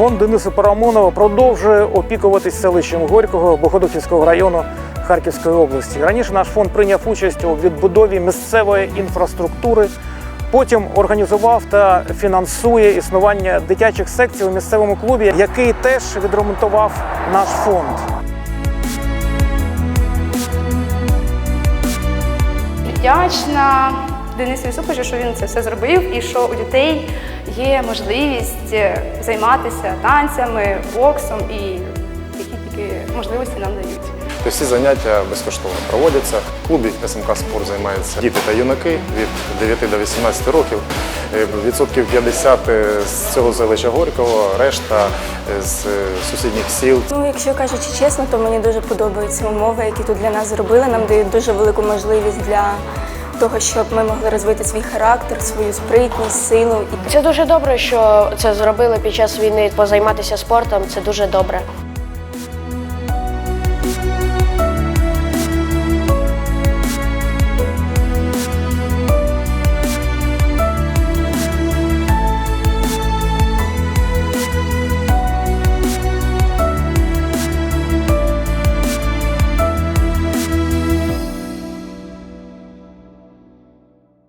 Фонд Дениса Парамонова продовжує опікуватись селищем Горького Богодухівського району Харківської області. Раніше наш фонд прийняв участь у відбудові місцевої інфраструктури. Потім організував та фінансує існування дитячих секцій у місцевому клубі, який теж відремонтував наш фонд. Вдячна Денису Юсуповичу, що він це все зробив, і що у дітей є можливість е, займатися танцями, боксом і які тільки можливості нам дають. Тобто всі заняття безкоштовно проводяться. В клубі СМК Спорт займаються діти та юнаки від 9 до 18 років. Е, Відсотків 50 з цього селища Горького, решта з е, сусідніх сіл. Ну, якщо кажучи чесно, то мені дуже подобаються умови, які тут для нас зробили. Нам дають дуже велику можливість для того, щоб ми могли розвити свій характер, свою спритність, силу. Це дуже добре, що це зробили під час війни. Позайматися спортом це дуже добре.